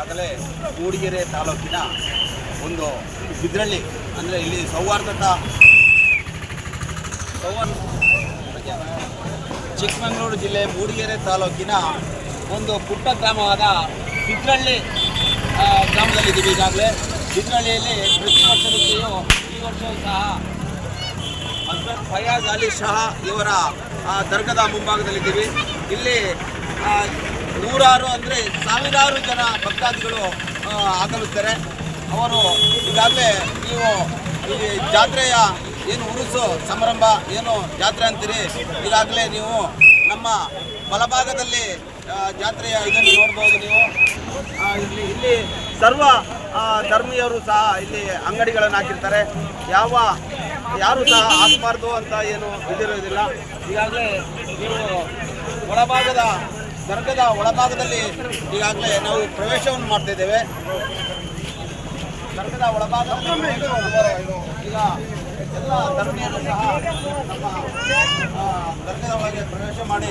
ಈಗಾಗಲೇ ಮೂಡಿಗೆರೆ ತಾಲೂಕಿನ ಒಂದು ಬಿದ್ರಳ್ಳಿ ಅಂದರೆ ಇಲ್ಲಿ ಸೌಹಾರ್ದತ ಸೌಹಾರ್ದ ಚಿಕ್ಕಮಗಳೂರು ಜಿಲ್ಲೆ ಮೂಡಿಗೆರೆ ತಾಲೂಕಿನ ಒಂದು ಪುಟ್ಟ ಗ್ರಾಮವಾದ ಬಿದ್ರಳ್ಳಿ ಗ್ರಾಮದಲ್ಲಿದ್ದೀವಿ ಈಗಾಗಲೇ. ಬಿದ್ರಳ್ಳಿಯಲ್ಲಿ ಪ್ರತಿ ವರ್ಷದಂತೆಯೂ ಈ ವರ್ಷವೂ ಸಹ ಹಸ್ಬೆಂಡ್ ಫಯಾಜ್ ಅಲಿ ಶಹಾ ಇವರ ದರ್ಗದ ಮುಂಭಾಗದಲ್ಲಿದ್ದೀವಿ. ಇಲ್ಲಿ ನೂರಾರು ಅಂದರೆ ಸಾವಿರಾರು ಜನ ಭಕ್ತಾದಿಗಳು ಆಗಮಿಸ್ತಾರೆ. ಅವರು ಈಗಾಗಲೇ ನೀವು ಈ ಜಾತ್ರೆಯ ಏನು ಉರುಸು ಸಮಾರಂಭ, ಏನು ಜಾತ್ರೆ ಅಂತೀರಿ? ಈಗಾಗಲೇ ನೀವು ನಮ್ಮ ಬಲಭಾಗದಲ್ಲಿ ಜಾತ್ರೆಯ ಇದನ್ನು ನೋಡ್ಬೋದು ನೀವು. ಇಲ್ಲಿ ಇಲ್ಲಿ ಸರ್ವ ಧರ್ಮೀಯರು ಸಹ ಇಲ್ಲಿ ಅಂಗಡಿಗಳನ್ನು ಹಾಕಿರ್ತಾರೆ. ಯಾವ, ಯಾರು ಸಹ ಹಾಕಬಾರ್ದು ಅಂತ ಏನು ಇದಿರೋದಿಲ್ಲ. ಈಗಾಗಲೇ ನೀವು ಒಳಭಾಗದ ದರ್ಗದ ಒಳಭಾಗದಲ್ಲಿ ಈಗಾಗಲೇ ನಾವು ಪ್ರವೇಶವನ್ನು ಮಾಡ್ತಾ ಇದ್ದೇವೆ. ದರ್ಗದ ಒಳಭಾಗದಲ್ಲಿ ಈಗ ಎಲ್ಲ ಧರ್ಮೀಯರು ಸಹ ದರ್ಗದ ಪ್ರವೇಶ ಮಾಡಿ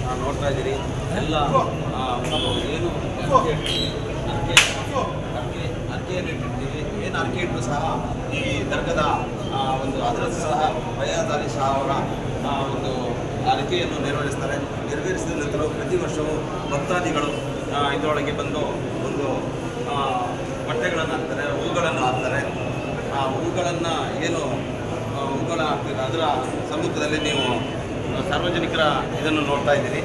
ಆ, ನೋಡ್ತಾ ಇದ್ದೀರಿ ಎಲ್ಲ ಏನು ಅರ್ಕೆ ಅರ್ಕೆ ಅರ್ಕೆಯನ್ನು ಇಟ್ಟಿರ್ತೀವಿ ಏನು ಅರ್ಕೆ ಇಟ್ಟರು ಸಹ ಈ ದರ್ಗದ ಒಂದು ಅದರ ಸಹ ಭಯಾದಾರಿ ಸಹ ಅವರ ಒಂದು ಅರ್ಕೆಯನ್ನು ನೆರವೇರಿಸ್ತಾರೆ. ನೆರವೇರಿಸಿದ ನಂತರ ಪ್ರತಿ ವರ್ಷವೂ ಭಕ್ತಾದಿಗಳು ಇದರೊಳಗೆ ಬಂದು ಒಂದು ಬಟ್ಟೆಗಳನ್ನು ಹಾಕ್ತಾರೆ, ಹೂಗಳನ್ನು ಹಾಕ್ತಾರೆ. ಆ ಹೂಗಳನ್ನು ಏನು ಹೂಗಳ ಹಾಕ್ತಾರೆ? ಅದರ ಸಮ್ಮುಖದಲ್ಲಿ ನೀವು ಸಾರ್ವಜನಿಕರ ಇದನ್ನು ನೋಡ್ತಾ ಇದ್ದೀರಿ.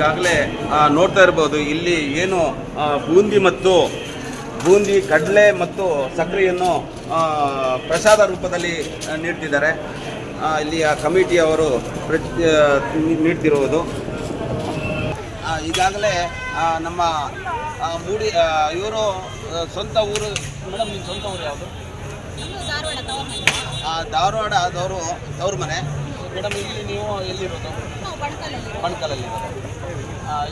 ಈಗಾಗಲೇ ನೋಡ್ತಾ ಇರ್ಬೋದು ಇಲ್ಲಿ ಏನು ಬೂಂದಿ ಮತ್ತು ಬೂಂದಿ ಕಡಲೆ ಮತ್ತು ಸಕ್ಕರೆಯನ್ನು ಪ್ರಸಾದ ರೂಪದಲ್ಲಿ ನೀಡ್ತಿದ್ದಾರೆ. ಇಲ್ಲಿಯ ಕಮಿಟಿಯವರು ನೀಡ್ತಿರುವುದು ಈಗಾಗಲೇ ನಮ್ಮ ಮೂಡಿ ಇವರು ಸ್ವಂತ ಊರು ಮೇಡಮ್ ನಿಮ್ಮ ಸ್ವಂತ ಊರು ಯಾವುದು? ಧಾರವಾಡದವರು ತವ್ರ ಮನೆ. ಮೇಡಮ್ ಇಲ್ಲಿ ನೀವು ಎಲ್ಲಿರೋದು? ಬಣಕಲಲ್ಲಿ.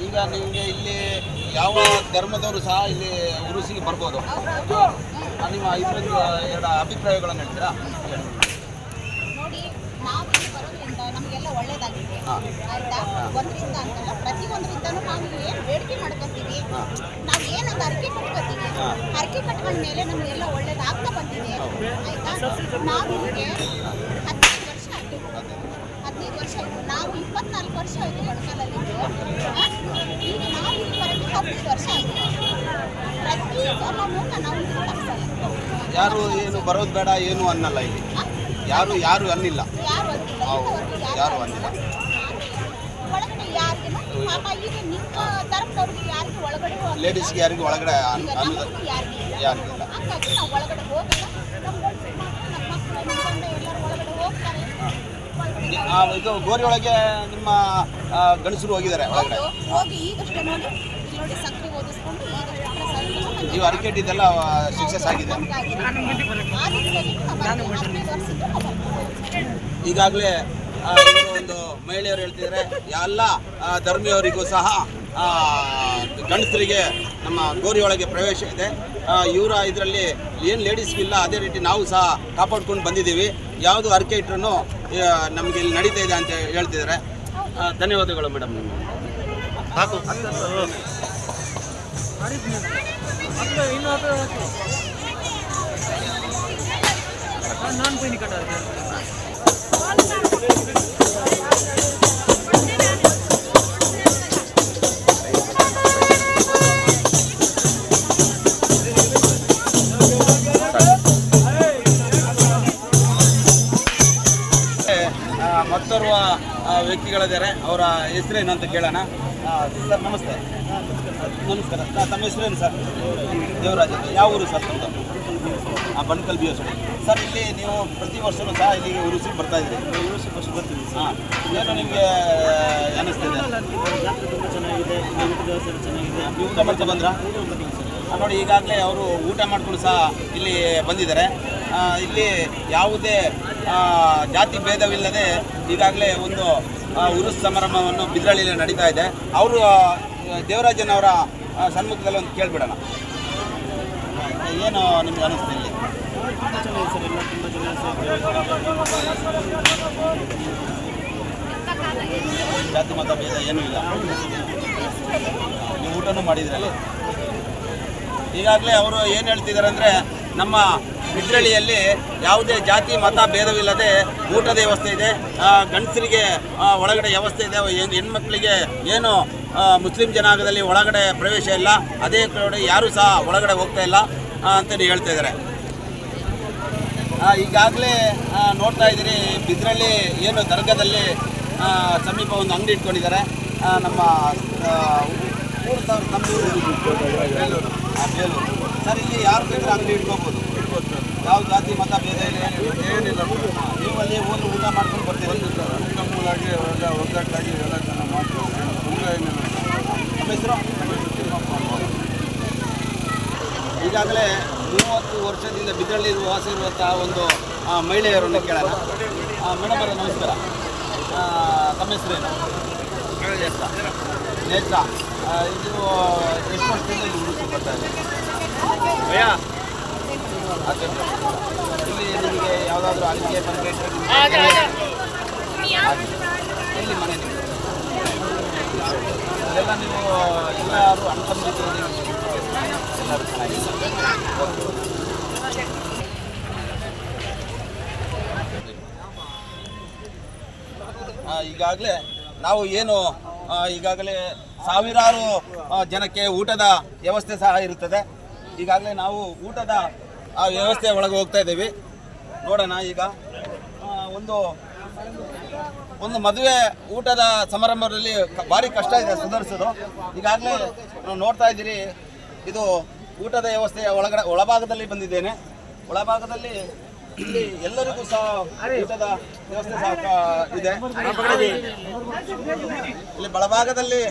ಈಗ ನಿಮಗೆ ಇಲ್ಲಿ ಯಾವ ಧರ್ಮದವರು ಸಹ ಇಲ್ಲಿ ಉರುಸಿಗೆ ಬರ್ಬೋದು? ನಿಮ್ಮ ಇಬ್ಬರಿಂದ ಎರಡು ಅಭಿಪ್ರಾಯಗಳನ್ನು ಹೇಳ್ತೀರಾ? ನೋಡಿ ನಾವು ಇಲ್ಲಿ ಬರೋದ್ರಿಂದ ನಮಗೆಲ್ಲ ಒಳ್ಳೇದಾಗಿದೆ. ಆಯ್ತಾ? ಒಂದರಿಂದ ಅಂತಲ್ಲ ಪ್ರತಿ ಒಂದರಿಂದನೂ ನಾವು ಏನು ಬೇಡಿಕೆ ಮಾಡ್ಕೊತೀವಿ. ನಾವು ಏನಂತ ಅರಿಕೆ ಕಟ್ಕೋತೀವಿ. ಅರಿಕೆ ಕಟ್ಕೊಂಡ ಮೇಲೆ ನಮಗೆಲ್ಲ ಒಳ್ಳೇದಾಗ್ತಾ ಬಂದಿದೆ. ಆಯ್ತಾ? ನಾವು ಇಲ್ಲಿಗೆ ವರ್ಷ ಆಯ್ತು ಹದಿನೈದು ವರ್ಷ ಆಯ್ತು ಇಪ್ಪತ್ನಾಲ್ಕು ವರ್ಷ ಆಯಿತು ಬಡಕಲಲ್ಲಿ ಈಗ ನಾವು ಇಲ್ಲಿ ಬರೋಕ್ಕೆ ಹದಿನೈದು ವರ್ಷ ಆಯಿತು. ಪ್ರತಿ ನಾವು ಇಲ್ಲಿ ಯಾರು ಏನು ಬರೋದು ಬೇಡ ಏನು ಅನ್ನಲ್ಲ ಇಲ್ಲಿ. ಯಾರು ಯಾರು ಅನ್ನಿಲ್ಲ. ಯಾರು ಅನ್ನಿಲ್ಲ. ಯಾರು ಅಂದಿಲ್ಲ. ಒಳಗಡೆ ಯಾರಿಗೂ ಪಾಪ ಈಗ ನಿಮ್ಮ ತರಫದವ್ರಿಗೆ ಯಾರಿಗೂ ಒಳಗಡೆ ಹೋಗಲ್ಲ. ಲೇಡೀಸ್ಗೆ ಯಾರಿಗೂ ಒಳಗಡೆ ಅನ್ನಿಲ್ಲ ಈಗ ಯಾರಿಗೂ ಇಲ್ಲ. ಯಾರಿಗೂ ನಾವು ಒಳಗಡೆ ಹೋಗಲ್ಲ. ನಮ್ಮ ಗಂಡ್ಸು ಮಕ್ಳು, ನಮ್ಮ ಮಕ್ಕಳು ಎಲ್ಲರೂ ಒಳಗಡೆ ಹೋಗ್ತಾರೆ. ಒಳಗಡೆ ಆ, ಇದು ಗೋರಿ ಒಳಗೆ ನಿಮ್ಮ ಗಣಿಸರು ಹೋಗಿದ್ದಾರೆ ಒಳಗಡೆ ಹೋಗಿ ಈಗಷ್ಟೇ ನೋಡಿ ಇಲ್ಲಿ ನೋಡಿ ಸಕ್ಕರೆ ಓದಿಸ್ಕೊಂಡು ಈಗಷ್ಟೇ ಪ್ರಸಾದ ನೀವು ಅರಿಕೆಟ್ ಇದೆಲ್ಲ ಸಕ್ಸಸ್ ಆಗಿದೆ. ಈಗಾಗಲೇ ಒಂದು ಮಹಿಳೆಯರು ಹೇಳ್ತಿದ್ದಾರೆ ಎಲ್ಲ ಧರ್ಮಿಯವರಿಗೂ ಸಹ ಗಂಡಸರಿಗೆ ನಮ್ಮ ಗೋರಿಯೊಳಗೆ ಒಳಗೆ ಪ್ರವೇಶ ಇದೆ. ಇವರ ಇದರಲ್ಲಿ ಏನು ಲೇಡೀಸ್ಗಿಲ್ಲ ಅದೇ ರೀತಿ ನಾವು ಸಹ ಕಾಪಾಡ್ಕೊಂಡು ಬಂದಿದ್ದೀವಿ. ಯಾವುದು ಅರ್ಕೆ ಇಟ್ಟರು ನಮಗೆ ಇಲ್ಲಿ ನಡೀತಾ ಇದೆ ಅಂತ ಹೇಳ್ತಿದ್ದಾರೆ. ಧನ್ಯವಾದಗಳು ಮೇಡಮ್ ನಿಮಗೆ. ಸಾಕು. ನಾನ್ ಆ, ಆ, ವ್ಯಕ್ತಿಗಳಿದ್ದಾರೆ ಅವರ ಹೆಸರೇನು ಅಂತ ಕೇಳೋಣ. ಆ, ಸರ್ ನಮಸ್ತೆ. ನಮಸ್ಕಾರ. ಆ, ತಮ್ಮ ಹೆಸರೇನು ಸರ್? ದೇವರಾಜ್. ಯಾವ ಊರು ಸರ್ ತಮ್ಮದು ಹಾಂ ಬಣ್ಕಲ್ ಬಿ ಎಸ್ ಸರ್ ಇಲ್ಲಿ ನೀವು ಪ್ರತಿ ವರ್ಷವೂ ಸಹ ಇಲ್ಲಿಗೆ ಉರುಸಿ ಬರ್ತಾ ಇದ್ದೀರಿ. ಉರುಸಿ ಫಸ್ಟ್ ಬರ್ತೀವಿ ಹಾಂ. ಏನು ನಿಮಗೆ ಅನ್ನಿಸ್ತಿದೆ ಜಾತ್ರೆ ತುಂಬ ಚೆನ್ನಾಗಿದೆ. ವ್ಯವಸ್ಥೆ ಚೆನ್ನಾಗಿದೆ. ನೀವು ಊಟ ಮಾಡ್ತಾ ಬಂದ್ರಾ? ಆ, ನೋಡಿ ಈಗಾಗಲೇ ಅವರು ಊಟ ಮಾಡಿಕೊಂಡು ಸಹ ಇಲ್ಲಿ ಬಂದಿದ್ದಾರೆ. ಇಲ್ಲಿ ಯಾವುದೇ ಜಾತಿ ಭೇದವಿಲ್ಲದೆ ಈಗಾಗಲೇ ಒಂದು ಆ, ಉರುಸ್ ಸಮಾರಂಭವನ್ನು ಬಿದ್ರಳ್ಳಿಯಲ್ಲಿ ನಡೀತಾ ಇದೆ. ಅವರು ದೇವರಾಜನವರ ಅವರ ಸನ್ಮುಖದಲ್ಲಿ ಒಂದು ಕೇಳ್ಬಿಡೋಣ. ಏನು ನಿಮ್ಗೆ ಅನಿಸ್ತು ಇಲ್ಲಿ? ಜಾತಿ, ಮತ, ಭೇದ ಏನೂ ಇಲ್ಲ. ನೀವು ಊಟನೂ ಮಾಡಿದ್ರಲ್ಲಿ. ಈಗಾಗಲೇ ಅವರು ಏನು ಹೇಳ್ತಿದ್ದಾರೆ ಅಂದರೆ ನಮ್ಮ ಬಿದ್ರಳ್ಳಿಯಲ್ಲಿ ಯಾವುದೇ ಜಾತಿ, ಮತ ಭೇದವಿಲ್ಲದೆ ಊಟದ ವ್ಯವಸ್ಥೆ ಇದೆ. ಗಂಡಸರಿಗೆ ಒಳಗಡೆ ವ್ಯವಸ್ಥೆ ಇದೆ. ಹೆಣ್- ಹೆಣ್ಮಕ್ಳಿಗೆ ಏನು ಮುಸ್ಲಿಂ ಜನಾಂಗದಲ್ಲಿ ಒಳಗಡೆ ಪ್ರವೇಶ ಇಲ್ಲ. ಅದೇ ಕಡೆ ಯಾರೂ ಸಹ ಒಳಗಡೆ ಹೋಗ್ತಾ ಇಲ್ಲ ಅಂತಲೇ ಹೇಳ್ತಾ ಇದ್ದಾರೆ. ಈಗಾಗಲೇ ನೋಡ್ತಾ ಇದ್ದೀರಿ, ಬಿದ್ರಳ್ಳಿ ಏನು ದರ್ಗದಲ್ಲಿ ಸಮೀಪ ಒಂದು ಅಂಗಡಿ ಇಟ್ಕೊಂಡಿದ್ದಾರೆ. ನಮ್ಮ ಮೂರು ಊರು ನಮ್ಮ ಸರ್, ಇಲ್ಲಿ ಯಾರು ಬೇಕಾದ್ರೆ ಅಂಗಡಿ ಇಟ್ಕೋಬೋದು. ಯಾವ ಜಾತಿ ಮತ ಭೇದ ಇಲ್ಲ ಏನಿಲ್ಲ. ಏನಿಲ್ಲ ನೀವು ಅಲ್ಲಿ ಹೋಗಿ ಊಟ. ಮಾಡ್ಕೊಂಡು ಬರ್ತೀವಿ ನಮ್ಮೂರಾಗಿ ಅವೆಲ್ಲ ಒಗ್ಗಟ್ಟಾಗಿ ಎಲ್ಲ ಚೆನ್ನಾಗಿ ಮಾಡ್ತೀವಿ. ಏನಿಲ್ಲ. ನಮ್ಮ ಹೆಸರು? ಈಗಾಗಲೇ ಮೂವತ್ತು ವರ್ಷದಿಂದ ಬಿದ್ರಳ್ಳಿ ವಾಸ ಇರುವಂತಹ ಒಂದು ಆ, ಮಹಿಳೆಯರನ್ನು ಕೇಳೋಣ. ಮೇಡಮ್ ಅವರ ನಮಸ್ಕಾರ. ತಮ್ಮ ಹೆಸರೇನು? ನೇತ್ರ. ಇದು ಎಷ್ಟು ವರ್ಷದಿಂದ ಇಲ್ಲಿ ಉಡುಪಿ ಬರ್ತಾ ಇದೆ ಇಲ್ಲಿ ನಿಮಗೆ ಯಾವುದಾದ್ರೂ ಅಲ್ಲಿಗೆ ಬಂದರೆ ಎಲ್ಲಿ ಮನೆ? ಎಲ್ಲ ನೀವು ಎಲ್ಲರೂ ಅಣ್ತಂದಿದ್ದೀರಿ ಎಲ್ಲರೂ ಈಗಾಗಲೇ ನಾವು ಏನು ಈಗಾಗಲೇ ಸಾವಿರಾರು ಜನಕ್ಕೆ ಊಟದ ವ್ಯವಸ್ಥೆ ಸಹ ಇರುತ್ತದೆ ಈಗಾಗಲೇ ನಾವು ಊಟದ ಆ ವ್ಯವಸ್ಥೆ ಒಳಗೆ ಹೋಗ್ತಾ ಇದ್ದೀವಿ. ನೋಡೋಣ ಈಗ. ಒಂದು ಒಂದು ಮದುವೆ ಊಟದ ಸಮಾರಂಭದಲ್ಲಿ ಭಾರಿ ಕಷ್ಟ ಇದೆ ಸುಧಾರಿಸೋದು. ಈಗಾಗಲೇ ನಾವು ನೋಡ್ತಾ ಇದ್ದೀರಿ, ಇದು ಊಟದ ವ್ಯವಸ್ಥೆಯ ಒಳಗಡೆ, ಒಳಭಾಗದಲ್ಲಿ ಬಂದಿದ್ದೇನೆ. ಒಳಭಾಗದಲ್ಲಿ ಇಲ್ಲಿ ಎಲ್ಲರಿಗೂ ಸಹ ಊಟದ ವ್ಯವಸ್ಥೆ ಸಹ ಇದೆ. ಇಲ್ಲಿ ಬಲಭಾಗದಲ್ಲಿ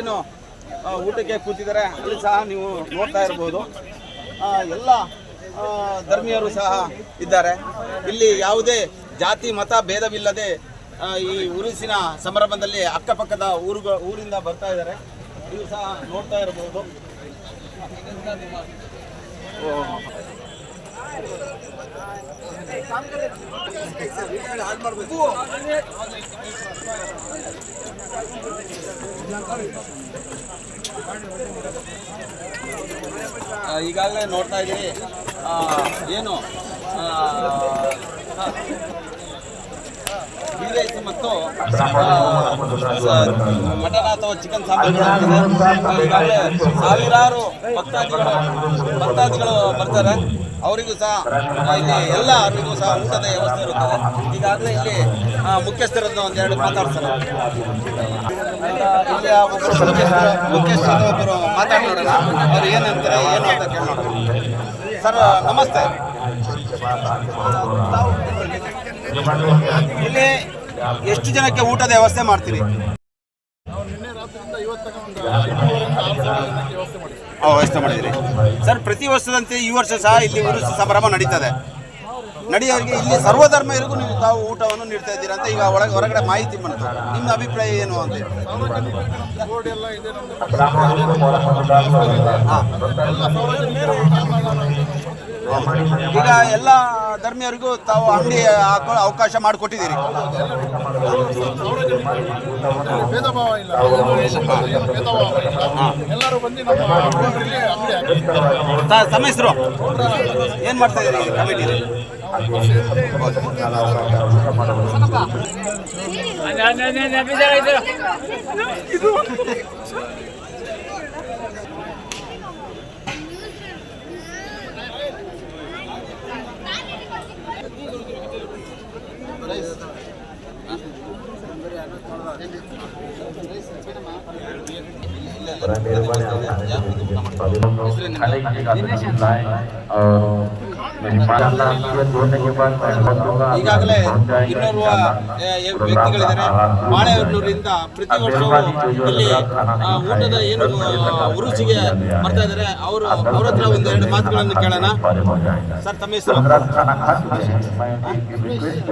ಏನು ಊಟಕ್ಕೆ ಕೂತಿದ್ದಾರೆ, ಅಲ್ಲಿ ಸಹ ನೀವು ನೋಡ್ತಾ ಇರ್ಬೋದು. ಎಲ್ಲ ಧರ್ಮೀಯರು ಸಹ ಇದ್ದಾರೆ. ಇಲ್ಲಿ ಯಾವುದೇ ಜಾತಿ ಮತ ಭೇದವಿಲ್ಲದೆ ಈ ಉರುಸಿನ ಸಮಾರಂಭದಲ್ಲಿ ಅಕ್ಕಪಕ್ಕದ ಊರು ಊರಿಂದ ಬರ್ತಾ ಇದ್ದಾರೆ. ನೀವು ಸಹ ನೋಡ್ತಾ ಇರಬಹುದು. ಈಗಾಗಲೇ ನೋಡ್ತಾ ಇದ್ದೀರಿ. ಆ, ಏನು ರೈಸ್ ಮತ್ತು ಮಟನ್ ಅಥವಾ ಚಿಕನ್ ಸಾಂಬಾರು ಈಗಾಗಲೇ ಸಾವಿರಾರು ಭಕ್ತಾದಿಗಳು ಭಕ್ತಾದಿಗಳು ಬರ್ತಾರೆ. ಅವರಿಗೂ ಸಹ ಇಲ್ಲಿ ಎಲ್ಲ ಅವರಿಗೂ ಸಹ ಊಟದ ವ್ಯವಸ್ಥೆ ಇರುತ್ತದೆ. ಈಗಾಗಲೇ ಇಲ್ಲಿ ಮುಖ್ಯಸ್ಥರನ್ನು ಒಂದೆರಡು ಮಾತಾಡ್ತಾರೆ ಇಲ್ಲಿ ಒಬ್ಬರು ಮುಖ್ಯಸ್ಥರು ಮುಖ್ಯಸ್ಥರು ಒಬ್ಬರು ಮಾತಾಡೋಣ ಅವ್ರು ಏನಂತಾರೆ ಏನು ಅಂತ ಕೇಳೋಣ. ಸರ್, ನಮಸ್ತೆ. ಇಲ್ಲಿ ಎಷ್ಟು ಜನಕ್ಕೆ ಊಟದ ವ್ಯವಸ್ಥೆ ಮಾಡ್ತೀರಿ? ವ್ಯವಸ್ಥೆ ಮಾಡಿದಿರಿ ಸರ್, ಪ್ರತಿ ವರ್ಷದಂತೆ ಈ ವರ್ಷ ಸಹ ಇಲ್ಲಿ ಸಂಭ್ರಮ ನಡೀತದೆ. ನಡೆಯೋರಿಗೆ ಇಲ್ಲಿ ಸರ್ವಧರ್ಮರಿಗೂ ನೀವು ತಾವು ಊಟವನ್ನು ನೀಡ್ತಾ ಇದ್ದೀರಾ ಅಂತ ಈಗ ಒಳಗೆ ಹೊರಗಡೆ ಮಾಹಿತಿ ಬಂತು. ನಿಮ್ಮ ಅಭಿಪ್ರಾಯ ಏನು ಅಂತ ಈಗ ಎಲ್ಲ ಧರ್ಮೀಯರಿಗೂ ತಾವು ಅಂಗಡಿ ಹಾಕೋ ಅವಕಾಶ ಮಾಡಿಕೊಟ್ಟಿದ್ದೀರಿ. ಭೇದ ಏನು ಎಲ್ಲರೂ ಮಾಡ್ತಾ ಇದ್ದೀರಿ Berani-berani akan kami kami kami kami kami ಆ, ಇನ್ನೂರು ವ್ಯಕ್ತಿಗಳಿದ್ದಾರೆ. ಬಾಳೆಹೊನ್ನೂರಿಂದ ಪ್ರತಿ ವರ್ಷವೂ ಇಲ್ಲಿ ಊಟದ ಏನು ರುಚಿಗೆ ಉರುಚಿಗೆ ಬರ್ತಾ ಇದ್ದಾರೆ. ಅವರು ಅವ್ರ ಹತ್ರ ಒಂದು ಎರಡು ಮಾತುಗಳನ್ನು ಕೇಳೋಣ. ಸರ್ ತಮ್ಮ ಹೆಸರು?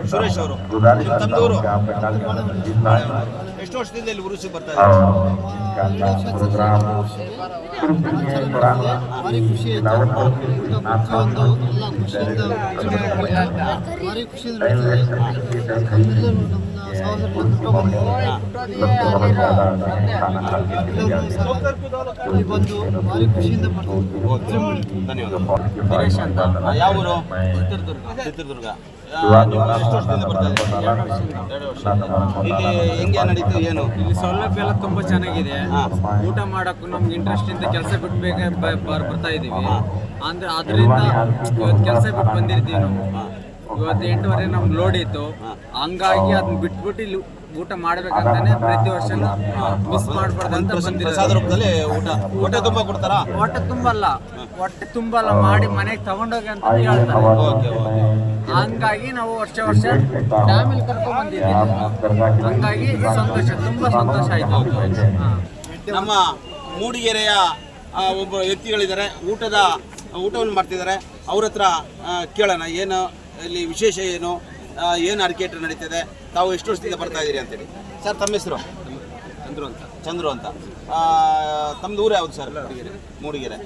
ಸುರೇಶ್. ಅವರು. ನಿಮ್ಮ ತಮ್ಮದವರು ಎಷ್ಟು ವರ್ಷದಿಂದ ಇಲ್ಲಿ ಉರುಸಿ ಬರ್ತಾ ಇದ್ದಾರೆ ಭಾರಿ ಖುಷಿ ಎಲ್ಲ ಖುಷಿಯಿಂದ ಭಾರಿ ಖುಷಿಯಿಂದ ಚಿತ್ರದುರ್ಗ ವರ್ಷ ಇಲ್ಲಿ ಹೆಂಗೆ ನಡೀತು ಏನು ಇಲ್ಲಿ ಸೌಲಭ್ಯ ಎಲ್ಲ ತುಂಬಾ ಚೆನ್ನಾಗಿದೆ. ಊಟ ಮಾಡಕ್ಕೂ ನಮ್ಗೆ ಇಂಟ್ರೆಸ್ಟ್ ಇಂದ ಕೆಲಸ ಬಿಟ್ಟು ಬೇಗ ಬರ್ತಾ ಇದೀವಿ ಅಂದ್ರೆ ಅದರಿಂದ ಕೆಲಸ ಬಿಟ್ಟು ಬಂದಿರ್ತೀವಿ ನಾವು ಇವತ್ತು ಎಂಟುವರೆ ನಮ್ಗೆ ಲೋಡ್ ಇತ್ತು ಹಂಗಾಗಿ ಅದನ್ನ ಬಿಟ್ಬಿಟ್ಟು ಇಲ್ಲಿ ಊಟ ಮಾಡ್ಬೇಕಂತಾನೆ ಪ್ರತಿ ವರ್ಷ ಮಿಸ್ ಮಾಡ್ಬಾರ್ದು ಅಂತ ರೂಪದಲ್ಲಿ ಊಟ. ಹೊಟ್ಟೆ ತುಂಬ ಕೊಡ್ತಾರಾ? ಹೊಟ್ಟೆ ತುಂಬಲ್ಲ. ಹೊಟ್ಟೆ ತುಂಬಲ್ಲ ಮಾಡಿ ಮನೆಗೆ ತಗೊಂಡೋಗಿ ಅಂತ ಹೇಳ್ತಾರೆ. ಹಂಗಾಗಿ ನಾವು ವರ್ಷ ವರ್ಷ ಫ್ಯಾಮಿಲಿ ಕರ್ಕೊಂಡ್ ಬಂದಿದ್ದೀವಿ. ಹಂಗಾಗಿ ಸಂತೋಷ ತುಂಬಾ ಸಂತೋಷ ಆಯ್ತು. ನಮ್ಮ ಮೂಡಿಗೆರೆಯ ಒಬ್ಬ ವ್ಯಕ್ತಿಗಳಿದ್ದಾರೆ. ಊಟದ ಊಟವನ್ನು ಮಾಡ್ತಿದ್ದಾರೆ. ಅವ್ರ ಹತ್ರ ಕೇಳೋಣ. ಏನು ಇಲ್ಲಿ ವಿಶೇಷ ಏನು ಏನು ಅಡಿಕೆಟ್ರೆ ನಡೀತಿದೆ? ತಾವು ಎಷ್ಟು ವರ್ಷದಿಂದ ಬರ್ತಾ ಇದ್ದೀರಿ ಅಂತೇಳಿ. ಸರ್ ತಮ್ಮ ಹೆಸರು? ಚಂದ್ರು ಅಂತ. ಚಂದ್ರು ಅಂತ. ತಮ್ಮದು ಊರು ಯಾವುದು ಸರ್? ಮೂಡಿಗೆರೆ. ಮೂಡಿಗೆರೆ.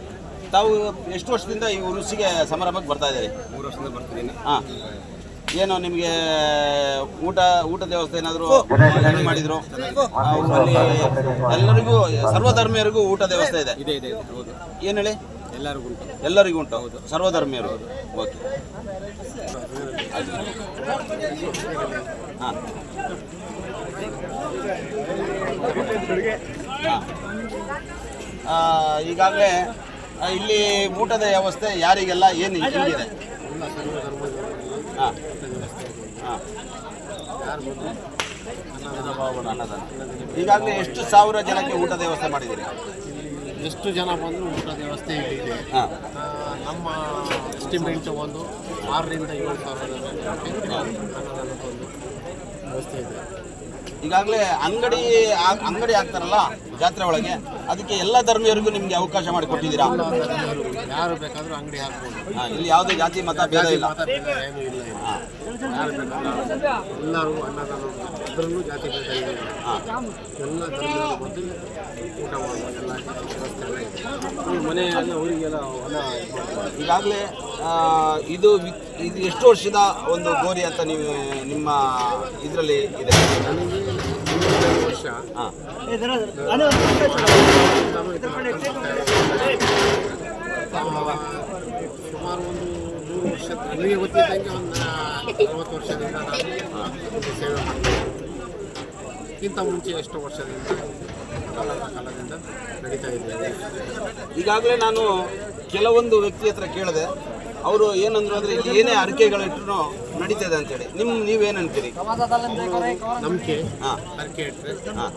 ತಾವು ಎಷ್ಟು ವರ್ಷದಿಂದ ಈ ಋಷಿಗೆ ಸಮಾರಂಭಕ್ಕೆ ಬರ್ತಾ ಇದ್ದೀರಿ? ಮೂರು ವರ್ಷದಿಂದ ಬರ್ತೀನಿ ಹಾಂ. ಏನು ನಿಮಗೆ ಊಟ ಊಟದ ವ್ಯವಸ್ಥೆ ಏನಾದರೂ ಮಾಡಿದ್ರು? ಅಲ್ಲಿ ಎಲ್ಲರಿಗೂ ಸರ್ವಧರ್ಮೀಯರಿಗೂ ಊಟದ ವ್ಯವಸ್ಥೆ ಇದೆ ಇದೆ ಇದೆ ಹೌದು. ಏನು ಹೇಳಿ? ಎಲ್ಲರಿಗೂ ಉಂಟು. ಎಲ್ಲರಿಗೂ ಉಂಟು? ಹೌದು. ಸರ್ವಧರ್ಮೀಯರು ಓಕೆ ಹಾಂ. ಈಗಾಗಲೇ ಇಲ್ಲಿ ಊಟದ ವ್ಯವಸ್ಥೆ ಯಾರಿಗೆಲ್ಲ ಏನು ಹಿಂಗಿದೆ ಹಾಂ. ಹಾಂ. ಈಗಾಗಲೇ ಎಷ್ಟು ಸಾವಿರ ಜನಕ್ಕೆ ಊಟದ ವ್ಯವಸ್ಥೆ ಮಾಡಿದ್ದೀರಿ? ಎಷ್ಟು ಜನ ಬಂದರೂ ಊಟದ ವ್ಯವಸ್ಥೆ ಇಲ್ಲಿದೆ? ಹಾಂ. ನಮ್ಮ ಎಸ್ಟಿಮೇಟ್ ಒಂದು ಆರರಿಂದ ಏಳು ಸಾವಿರ ಒಂದು ವ್ಯವಸ್ಥೆ ಇದೆ. ಈಗಾಗಲೇ ಅಂಗಡಿ ಅಂಗಡಿ ಆಗ್ತಾರಲ್ಲ ಜಾತ್ರೆ ಒಳಗೆ ಅದಕ್ಕೆ ಎಲ್ಲ ಧರ್ಮೀಯರಿಗೂ ನಿಮಗೆ ಅವಕಾಶ ಮಾಡಿ ಕೊಟ್ಟಿದ್ದೀರಾ? ಎಲ್ಲ ಯಾರು ಬೇಕಾದರೂ ಅಂಗಡಿ ಹಾಕ್ಬೋದು. ಇಲ್ಲಿ ಯಾವುದೇ ಜಾತಿ ಮತ ಭೇದ ಇಲ್ಲಿ. ಎಲ್ಲರಿಗೂ ಅನ್ನದಾನ ಅದರಲ್ಲೂ ಜಾತಿ ಭೇದ ಇದೆ. ಎಲ್ಲ ಧರ್ಮೀಯರು ಬಂದು ಊಟ ಮಾಡುವ ಎಲ್ಲ ವ್ಯವಸ್ಥೆ ಮನೆಯಲ್ಲಿ ಅವರಿಗೆಲ್ಲ ಹೊಲ ಈಗಾಗಲೇ ಆ, ಇದು ವಿ- ಇದು ಎಷ್ಟು ವರ್ಷದ ಒಂದು ಗೋರಿ ಅಂತ ನೀವು ನಿಮ್ಮ ಇದರಲ್ಲಿ ಇದೆ? ನನಗೆ ಮೂವತ್ತೈದು ವರ್ಷ. ಸುಮಾರು ಒಂದು ನೂರು ವರ್ಷ ನನಗೆ ಗೊತ್ತಿದ್ದಂಗೆ ಒಂದು ಅರವತ್ತು ವರ್ಷದಿಂದ ನಾನು ಸೇವೆ ಮಾಡ್ತೀನಿ ಇದಕ್ಕಿಂತ ಮುಂಚೆ ಎಷ್ಟು ವರ್ಷದಿಂದ ಕಾಲದ ಕಾಲದಿಂದ ನಡೀತಾ ಇದ್ದೇವೆ ಈಗಾಗಲೇ ನಾನು ಕೆಲವೊಂದು ವ್ಯಕ್ತಿ ಹತ್ರ ಕೇಳಿದೆ. ಅವರು ಏನಂದ್ರು ಅಂದರೆ ಇಲ್ಲಿ ಏನೇ ಅರಿಕೆಗಳಿಟ್ರು ನಡೀತದೆ ಅಂತೇಳಿ. ನಿಮ್ಮ ನೀವೇನಂತೀರಿ? ನಂಬಿಕೆ ಹಾಂ. ಅರಿಕೆ ಇಟ್ಟರೆ ಹಾಂ.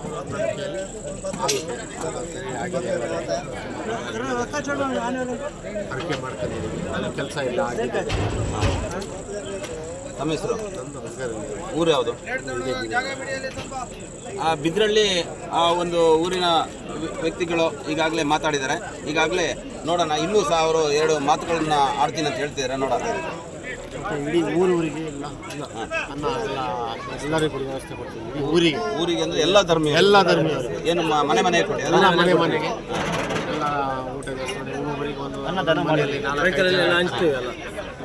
ಅರಿಕೆ ಮಾಡ್ಕೊಂಡಿದ್ದೀವಿ ಕೆಲಸ ಇಲ್ಲ ಆಗಿದೆ ತಮ್ಮ ಹೆಸರು? ಊರು ಯಾವುದು? ಆ ಬಿದ್ರಳ್ಳಿ ಆ ಒಂದು ಊರಿನ ವ್ಯ- ವ್ಯಕ್ತಿಗಳು ಈಗಾಗಲೇ ಮಾತಾಡಿದ್ದಾರೆ. ಈಗಾಗಲೇ ನೋಡೋಣ ಇನ್ನೂ ಸಹ ಅವರು ಎರಡು ಮಾತುಗಳನ್ನ ಆಡ್ತೀನಿ ಅಂತ ಹೇಳ್ತಿದ್ದಾರೆ ನೋಡೋಣ. ಇಡೀ ಅನ್ನ ಎಲ್ಲ ಎಲ್ಲರಿಗೂ ವ್ಯವಸ್ಥೆ ಕೊಡ್ತೀವಿ. ಇಡೀ ಊರಿಗೆ. ಊರಿಗೆ ಅಂದ್ರೆ ಎಲ್ಲ ಧರ್ಮ ಎಲ್ಲ ಧರ್ಮೀಯರು. ಏನು ಮನೆ ಮನೆ ಕೊಡಿ ಎಲ್ಲ ಮನೆ ಮನೆಗೆ. ಎಲ್ಲ ಊಟ ವ್ಯವಸ್ಥೆ ಒಬ್ಬೊಬ್ಬರಿಗೆ ಒಂದು ಮನೆಯಲ್ಲಿ ಅಲ್ಲ.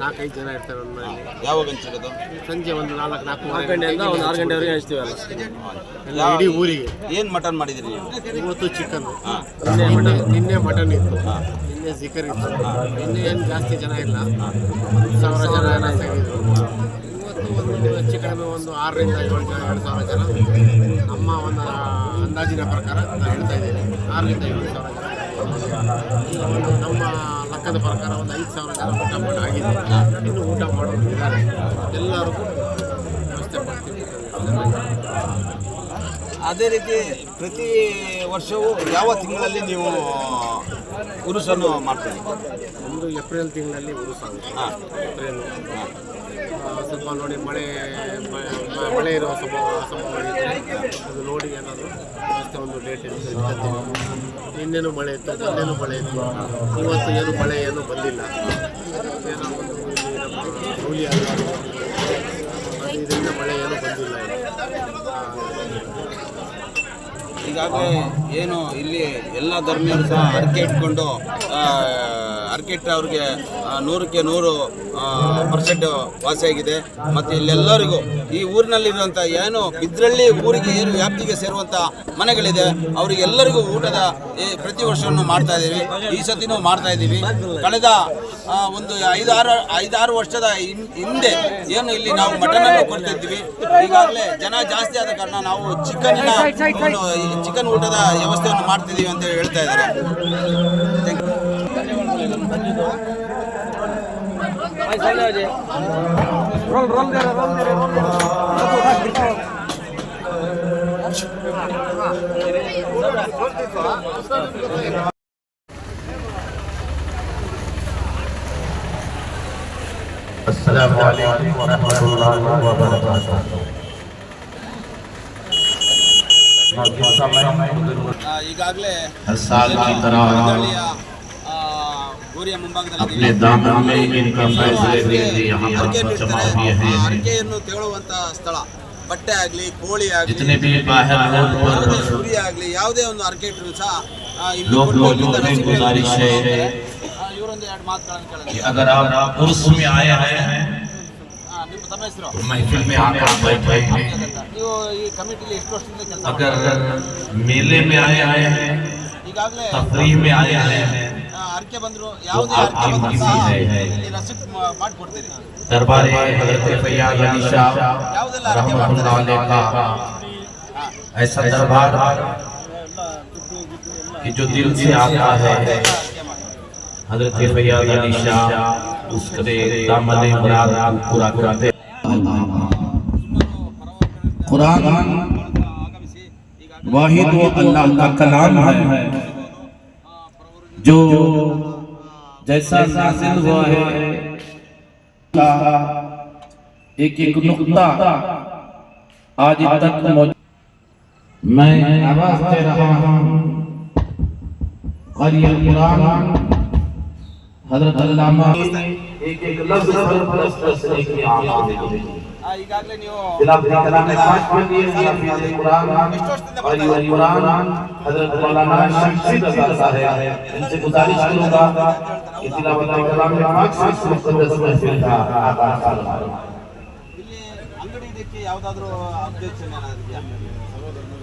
ನಾಲ್ಕೈದು ಜನ ಇರ್ತಾರೆ ಒಂದು ಮನೆಯಲ್ಲಿ. ಯಾವಾಗ ಹಂಚಿರೋದು ಸಂಜೆ ಒಂದು ನಾಲ್ಕು ನಾಲ್ಕು ನಾಲ್ಕು ಗಂಟೆಯಿಂದ ಒಂದು ಆರು ಗಂಟೆವರೆಗೆ ಹಚ್ತೀವಲ್ಲ ಅಲ್ಲ ಎಲ್ಲ ಇಡೀ ಊರಿಗೆ. ಏನು ಮಟನ್ ಮಾಡಿದಿರಿ ನೀವು? ಇವತ್ತು ಚಿಕನ್ ನಿನ್ನೆ ಮಟನ್ ನಿನ್ನೆ ಮಟನ್ ಇತ್ತು. ನಿನ್ನೆ ಜಿಕರ್ ಇತ್ತು. ನಿನ್ನೆ ಏನು ಜಾಸ್ತಿ ಜನ ಇಲ್ಲ. ಒಂದು ಸಾವಿರ ಜನ ಏನೋ ಸೇರಿದ್ರು ಇವತ್ತು ಒಂದು ಹೆಚ್ಚು ಕಡಿಮೆ ಒಂದು ಆರರಿಂದ ಏಳು ಜನ ಎರಡು ಸಾವಿರ ಜನ. ನಮ್ಮ ಒಂದು ಅಂದಾಜಿನ ಪ್ರಕಾರ ನಾನು ಹೇಳ್ತಾ ಇದ್ದೀನಿ ಆರರಿಂದ ಏಳು ಸಾವಿರ ಜನ. ನಮ್ಮ ಲೆಕ್ಕದ ಪ್ರಕಾರ ಒಂದು ಐದು ಸಾವಿರ ಜನ ಊಟ ಮಾಡಿ ಆಗಿದೆ ಇನ್ನು ಊಟ ಮಾಡೋದು ಇದ್ದಾರೆ. ಎಲ್ಲರಿಗೂ ವ್ಯವಸ್ಥೆ ಮಾಡ್ತೀವಿ. ಅದೇ ರೀತಿ ಪ್ರತಿ ವರ್ಷವೂ ಯಾವ ತಿಂಗಳಲ್ಲಿ ನೀವು ಉರುಸನ್ನು ಮಾಡ್ತೀರಿ? ಒಂದು ಏಪ್ರಿಲ್ ತಿಂಗಳಲ್ಲಿ ಉರುಸಾಗುತ್ತೆ. ಹಾಂ. ಏಪ್ರಿಲ್ ಸ್ವಲ್ಪ ನೋಡಿ ಮಳೆ ಮಳೆ ಇರುವ ಸಂಭವ ಅದು ನೋಡಿ ಏನಾದರೂ ಮತ್ತೆ ಒಂದು ಡೇಟ್ ಇರುತ್ತೆ. ಇನ್ನೇನು ಮಳೆ ಇತ್ತು ಅಲ್ಲೇನು ಮಳೆ ಇತ್ತು. ಇವತ್ತು ಏನು ಮಳೆ ಏನು ಬಂದಿಲ್ಲ. ಏನೋ ಒಂದು ಇದರಿಂದ ಮಳೆ ಏನು ಬಂದಿಲ್ಲ. ಈಗಾಗಲೇ ಏನು ಇಲ್ಲಿ ಎಲ್ಲ ಧರ್ಮೀಯರು ಸಹ ಅಡಿಕೆ ಇಟ್ಕೊಂಡು ಇಟ್ಟು ಅವ್ರಿಗೆ ನೂರಕ್ಕೆ ನೂರು ಪರ್ಸೆಂಟ್ ವಾಸಿಯಾಗಿದೆ. ಮತ್ತು ಇಲ್ಲೆಲ್ಲರಿಗೂ ಈ ಊರಿನಲ್ಲಿರುವಂಥ ಏನು ಬಿದ್ರಳ್ಳಿ ಊರಿಗೆ ಏನು ವ್ಯಾಪ್ತಿಗೆ ಸೇರುವಂಥ ಮನೆಗಳಿದೆ ಅವರಿಗೆಲ್ಲರಿಗೂ ಊಟದ ಪ್ರತಿ ವರ್ಷವನ್ನು ಮಾಡ್ತಾ ಇದ್ದೀವಿ. ಈ ಸತಿನೂ ಮಾಡ್ತಾ ಇದ್ದೀವಿ. ಕಳೆದ ಒಂದು ಐದಾರು ಐದಾರು ವರ್ಷದ ಹಿಂದೆ ಏನು ಇಲ್ಲಿ ನಾವು ಮಟನ್ ಅನ್ನು ಕೊಡ್ತಿದ್ವಿ. ಈಗಾಗಲೇ ಜನ ಜಾಸ್ತಿ ಆದ ಕಾರಣ ನಾವು ಚಿಕನ್ ಚಿಕನ್ ಊಟದ ವ್ಯವಸ್ಥೆಯನ್ನು ಮಾಡ್ತಿದ್ದೀವಿ ಅಂತ ಹೇಳ್ತಾ ಇದ್ದಾರೆ. السلام عليكم ورحمة الله وبركاته ಆ, ಈಗಾಗಲೇ साल ಗೋರಿಯ ಮುಂಭಾಗದಲ್ಲಿ अपने दामन में इनका फैसले के लिए यहाँ पर ಹರಕೆಯನ್ನು जमा ಇಡ್ತಾರೆ. किए ಆ हैं ಹರಕೆಯನ್ನು ತೇಳುವಂತ ಸ್ಥಳ ಬಟ್ಟೆ ಆಗ್ಲಿ ಕೋಳಿ ಆಗ್ಲಿ जितने भी बाहर रोड ಯಾವುದೇ पर ಕುರಿ ಆಗ್ಲಿ ಯಾವುದೇ ಒಂದು ಹರಕೆ ಇಟ್ಟರು ಸಹ ಆ, ಇಲ್ಲಿ लोग ಕೊಟ್ಟು लोगों ಇಲ್ಲಿಂದ से ರಸೀದಿ गुजारिश है ಆ, ಇವರೊಂದು ಎರಡು ಮಾತುಗಳನ್ನು कि ಕೇಳಿದ್ರೆ अगर आप उर्स में आए हैं ನಿಮ್ಮ ತಮ್ಮ ಹೆಸರು तो महफिल में आकर बैठे हैं ನೀವು ಈ ಕಮಿಟಿಲಿ ಎಷ್ಟು ವರ್ಷದಿಂದ ಕೆಲಸ अगर मेले में आए हैं ಈಗಾಗಲೇ तफरीह में आए हैं ಅರ್ಕೆ ಬಂದ್ರು ಯಾವುದೇ ದರ್ಬಾರಿ ಹಜರತ್ ಅರ್ಕೆ ایسا دربار کہ جو دل سے آتا ہے حضرت بھیا علی شاہ اس کے دامن مراد پورا کرتے قرآن واحد و اللہ کا کلام ہے جو جیسا نازل ہوا ہے ایک ایک نقطہ آج تک میں آواز دے رہا ہوں۔ قری القرآن، حضرت علامہ ایک ایک لفظ پر پرست رسنے کی آواز دے رہے ہیں۔ ಈಗಾಗಲೇ ನೀವು حضرت مولانا شمسی رضا صاحب ان سے گزارش کروں گا کہ تلاوت کلام پاک سے اس مقدس محفل کا آغاز فرمائیں ಇಲ್ಲಿ ಅಂಗಡಿ ಇದಕ್ಕೆ ಯಾವುದಾದ್ರೂ ಅಬ್ಜೆಕ್ಷನ್ ಏನಾದ್ರೂ ಸಹೋದರರು